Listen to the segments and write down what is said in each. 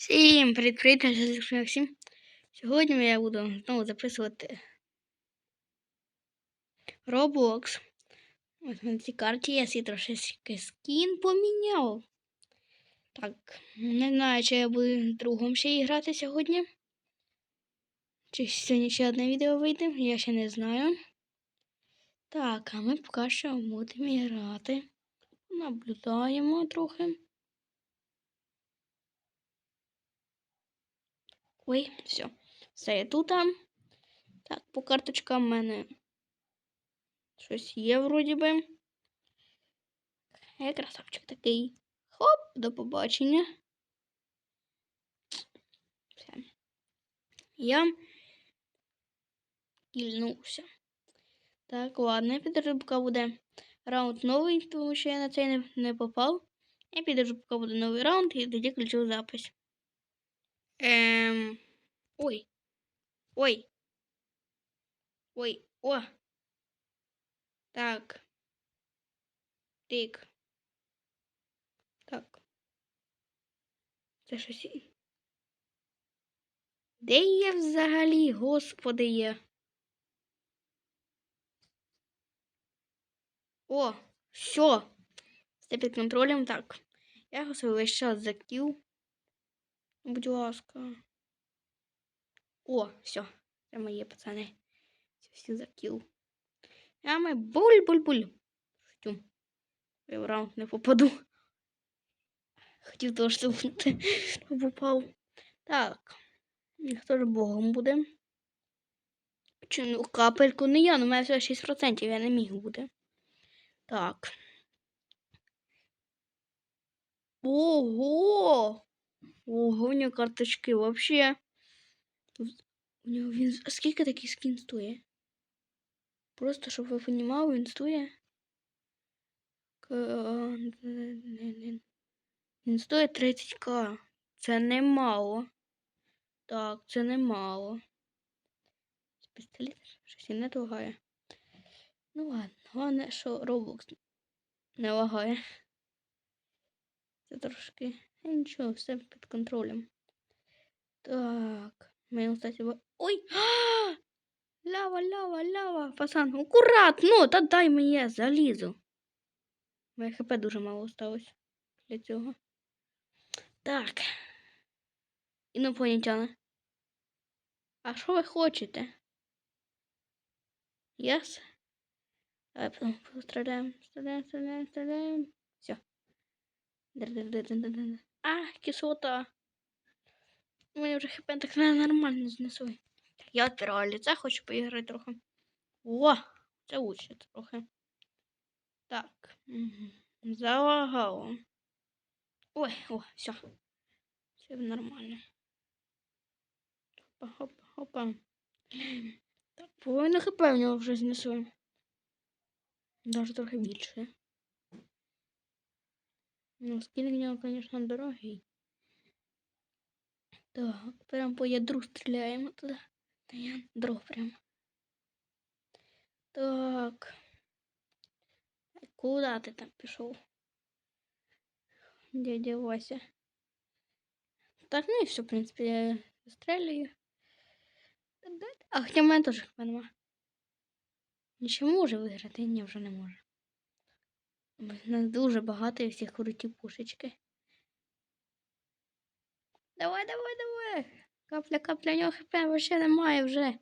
Всім привіт-привіт, я Максим. Сьогодні я буду знову записувати Roblox. Ось на цій карті я свій трошечки скін поміняв. Так, не знаю, чи я буду другом ще грати сьогодні. Чи сьогодні ще одне відео вийде, я ще не знаю. Так, а ми поки що будемо грати. Наблюдаємо трохи. Ой, все. Все я тут. Так, по карточкам в мене щось є вроді би. Я красавчик такий. Хоп, до побачення. Все. Я кільнувся. Так, ладно, підрубка буде раунд новий, тому що я на цей не, не попав. І підержу, поки буде новий раунд, і тоді включу запись. Ем... Ой. Ой. Ой. О. Так. Тик. Так. Це щось. Де є взагалі, господи є? О, все. Все під контролем. Так. Я його свій час заків. Будь ласка. О, все. Це мої пацани. Все, всі закіл. Я ми буль-буль-буль. Шутю. Я в раунд не попаду. Хотів того штовхнути. Попав. Так. Хто ж богом буде? Чи ну капельку не я, ну у мене всього 6%, я не міг бути. Так. Ого! Ого, у нього карточки вообще. У нього він. А скільки такий скін стоїть? Просто, щоб ви розуміли, він стоїть. Він стоїть 30к. Це немало. Так, це немало. Пістолет щось не лагає. Ну ладно, головне, що Roblox не лагає. Це трошки. Нічого, все під контролем. Так. Ми, кстати, бо- Ой! А! Лява, лява, лява. Пацан, акуратно, та дай мені я залізу. Моє хп дуже мало осталось для цього. Так. Інопланетяни. А що ви хочете? Yes? Постріляємо. Стріляємо, стріляємо, стріляємо. Все. А, кислота. У мене вже хп так нормально знесли. Я відпираю лице, хочу поіграти трохи. О, це лучше трохи. Так. Угу. Залагало. Ой, о, все. Все нормально. Опа, опа, опа. Так, половину хп в нього вже знесли. Даже трохи більше. Ну, скін в нього, звісно, дорогий. Так, прям по ядру стріляємо туди. Та ядро прям. Так. Куда ти там пішов? Дядя Вася. Так, ну і все, в принципі, я стріляю. А хоча в мене теж нема. Нічого може виграти? Ні, вже не може. У нас дуже багато і всіх круті пушечки. Давай, давай, давай. Капля, капля, нього хп вообще немає вже.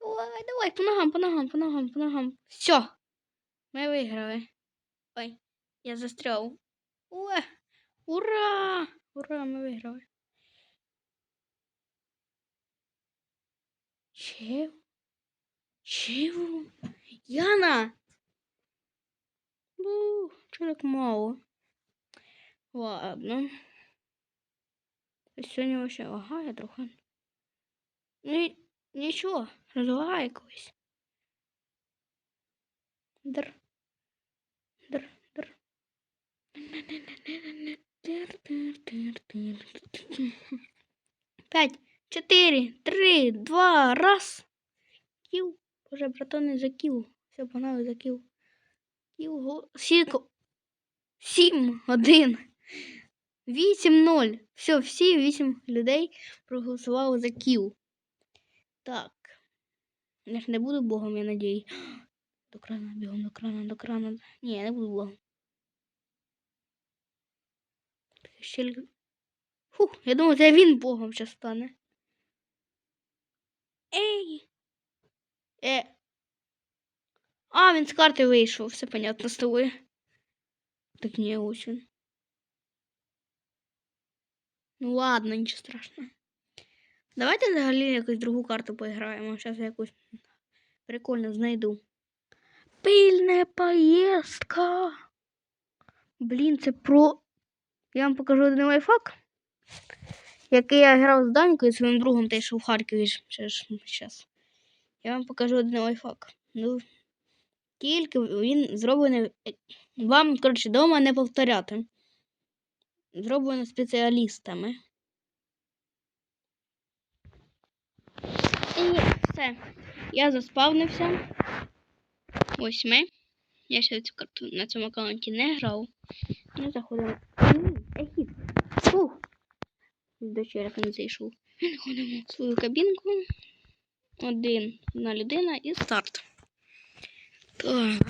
Давай, давай, по ногам, по ногам, по ногам, по ногам. Все. Ми виграли. Ой, я застрял. О, ура! Ура, ми виграли. Чего? Чего? Яна! Ну, чого так мало? Ладно. Сьогодні вообще лагає трохи. Ну, нічого, розлагає колись. Др. Др, др. П'ять, чотири, три, два, раз. Кіл. Боже, братани, закіл. Все, погнали, закіл. Кіл, го... Сіко. Сім, один. 8-0. Все, всі 8 людей проголосували за Кіл. Так. Я ж не буду богом, я надію. До крана, бігом до крана, до крана. Ні, я не буду богом. Ще... Фух, я думаю, це він богом зараз стане. Ей! Е. А, він з карти вийшов, все понятно з тобою. Так не ось він. Ну ладно, нічого страшного. Давайте взагалі якусь другу карту поіграємо. Зараз я якусь прикольно знайду. Пильна поїздка. Блін, це про. Я вам покажу один лайфхак, який я грав з Данькою своїм другом, що в Харкові зараз. Я вам покажу один лайфхак. Ну, тільки він зроблений. е, Вам, коротше, вдома не повторяти. Зроблено спеціалістами. І все. Я заспавнився. Ось ми. Я ще цю карту на цьому аккаунті не грав. Ми заходимо. Ехід. Фух. До черепа не зайшов. Заходимо в свою кабінку. Один на людина і старт. Так.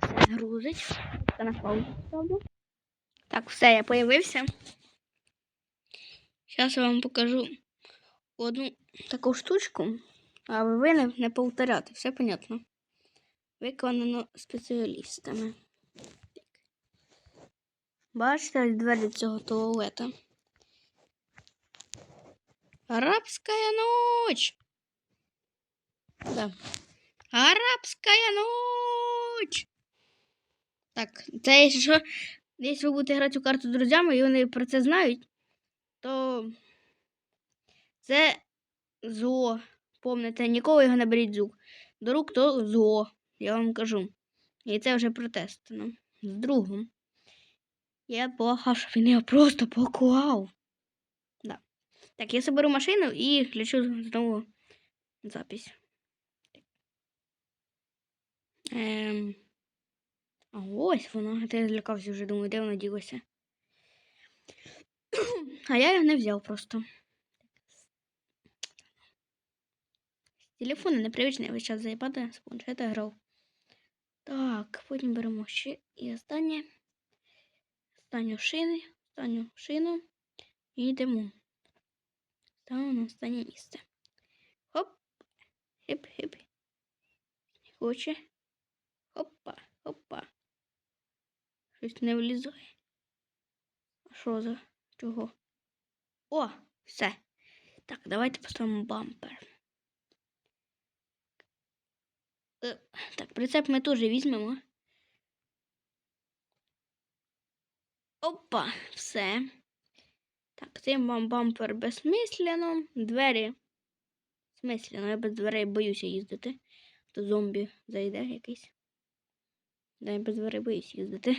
Все грузить. Це на паузу ставлю. Так, все, я появився. Зараз я вам покажу одну таку штучку, а ви не, не повторяти, все понятно. Виконано спеціалістами. Бачите двері цього туалета. Арабская ночь. Да. Арабская ночь. Так, це що, якщо ви будете грати у карту з друзями, і вони про це знають, то це зло. Помните, ніколи його не беріть з рук. До рук то зло, я вам кажу. І це вже протестано. З другом. Я благав, щоб він його просто поклав. Да. Так, я соберу машину і включу знову запись. Ем... А ось воно. А я злякався вже, думаю, де воно ділося. А я його не взяв просто. З телефона непривичний, весь час з з планшета грав. Так, потім беремо ще і останнє. Останню шини, останню шину і йдемо. Ставимо на останнє місце. Хоп. Хип-хип. Хоче. Хопа, хопа. Щось не влізає. А що за чого? О, все. Так, давайте поставимо бампер. Е, Так, прицеп ми теж візьмемо. Опа, все. Так, цим вам бампер безсмислено. Двері. Смислено, я без дверей боюся їздити. То зомбі зайде якийсь. Я без дверей боюсь їздити.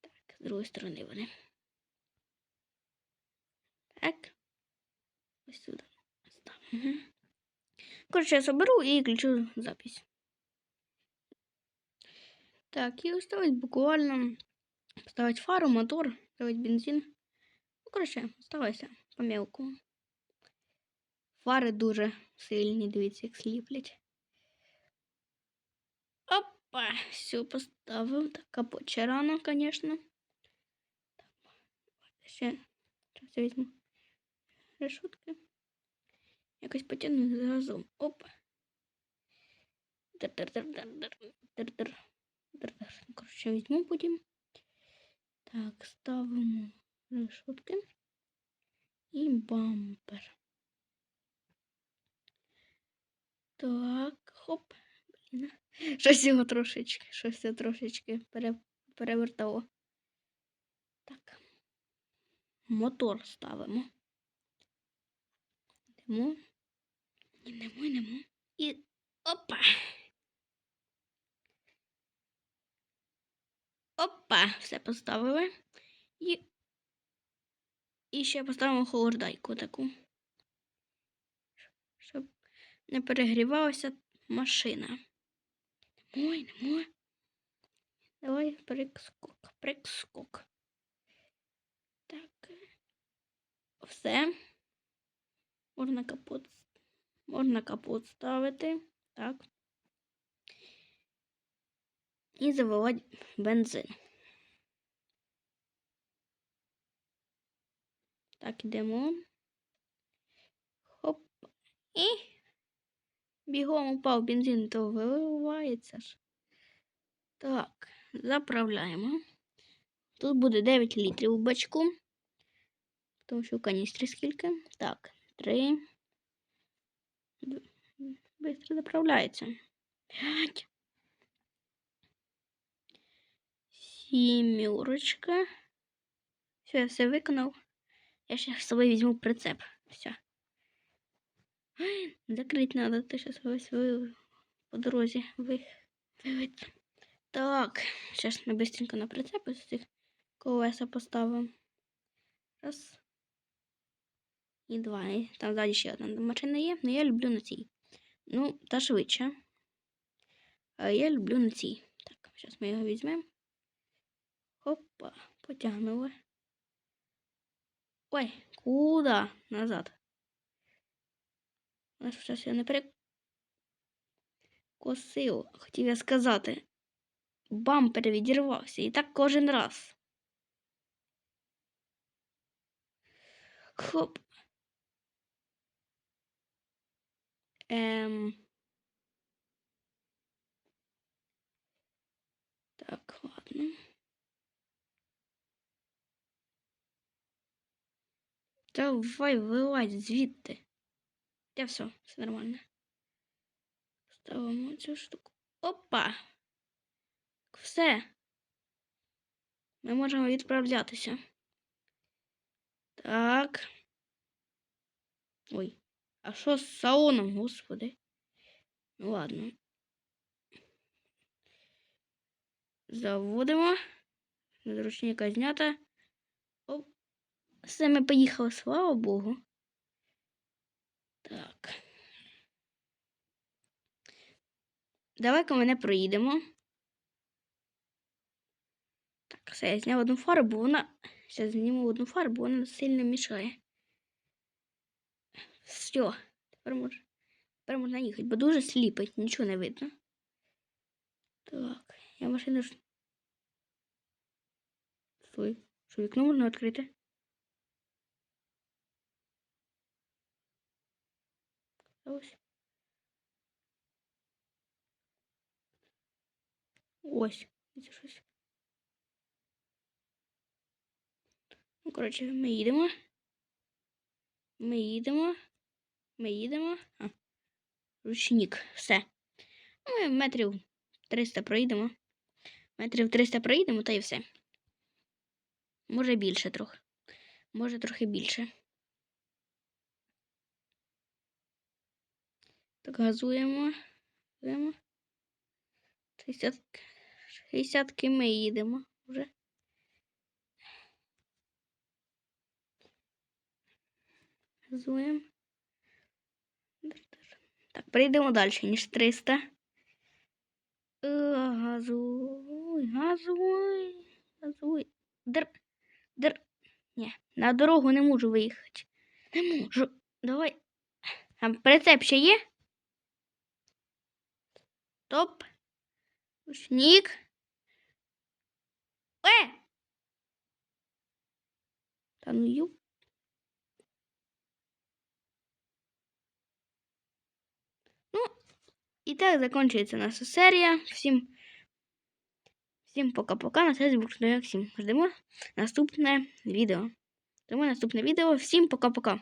Так, з другої сторони вони. Так. Ось сюди. Ставимо. Коротше, я соберу і включу запись. Так, і оставить буквально ставить фару, мотор, ставить бензин. Ну, коротше, оставайся по мелкому. Фари дуже сильні, дивіться, як сліплять. Опа, все поставив. Так, капот ще рано, звісно. Ще зараз я візьму решетки. Якось потягну разом. Опа. Дер-дер-дер-дер-дер-дер. Дер-дер. Коротше, візьму потім. Так, ставимо решетки і бампер. Так, хоп. Блін. Щось його трошечки, щось я трошечки пере, перевертало. Так. Мотор ставимо. Йдемо. Йдемо, йдемо. І опа. Опа, все поставили. І, і ще поставимо холодайку таку. Щоб не перегрівалася машина. Йдемо, йдемо. Давай прикскок, прикскок. Так. Все. Можна капот. Можна капот ставити. Так. І заливати бензин. Так, ідемо. Хоп. І бігом упав бензин, то виливається ж. Так, заправляємо. Тут буде 9 літрів у бачку. Тому що в каністрі скільки. Так, 3. Быстро заправляється. 5. Сімерочка. Все, я все виконав. Я ще з собою візьму прицеп. Все. Закрыть надо, то сейчас ось ви по дорозі ви. Так, зараз ми быстренько на прицеп ось цих колеса поставимо. Раз. І два. І там ззаді ще одна машина є, але я люблю на цій. Ну, та швидше. А я люблю на цій. Так, зараз ми його візьмемо. Хопа, потягнули. Ой, куда? Назад. Але щось я не перекосив, хотів я сказати. Бампер відірвався. І так кожен раз. Хоп. Ем. Так, ладно. Давай вилазь звідти. Та все, все нормально. Ставимо цю штуку. Опа! Все. Ми можемо відправлятися. Так. Ой. А що з салоном, господи? Ну ладно. Заводимо. Зручника знята. Оп. Все, ми поїхали, слава Богу. Так. Давай-ка мене проїдемо. Так, все, я зняв одну фарбу, вона. Зараз зніму одну фарбу, вона сильно мішає. Все, тепер можна, тепер можна їхати, бо дуже сліпить, нічого не видно. Так, я машину. Стой, що вікно можна відкрити? Ось. Ось, це щось. Ну, коротше, ми їдемо. Ми їдемо. Ми їдемо. А, ручник. Все. Ми метрів 300 проїдемо. Метрів 300 проїдемо, та й все. Може більше трохи. Може трохи більше. Так, газуємо. Газуємо. 60, 60 ми їдемо вже. Газуємо. Так, прийдемо далі, ніж 300. Е, Газуй, газуй, газуй. Др, др. Ні, на дорогу не можу виїхати. Не можу. Давай. Там прицеп ще є? Стоп. Ручник. Е! Та ну ю. Ну, і так закінчується наша серія. Всім всім пока-пока. На связі був Всім ждемо наступне відео. Ждемо наступне відео. Всім пока-пока.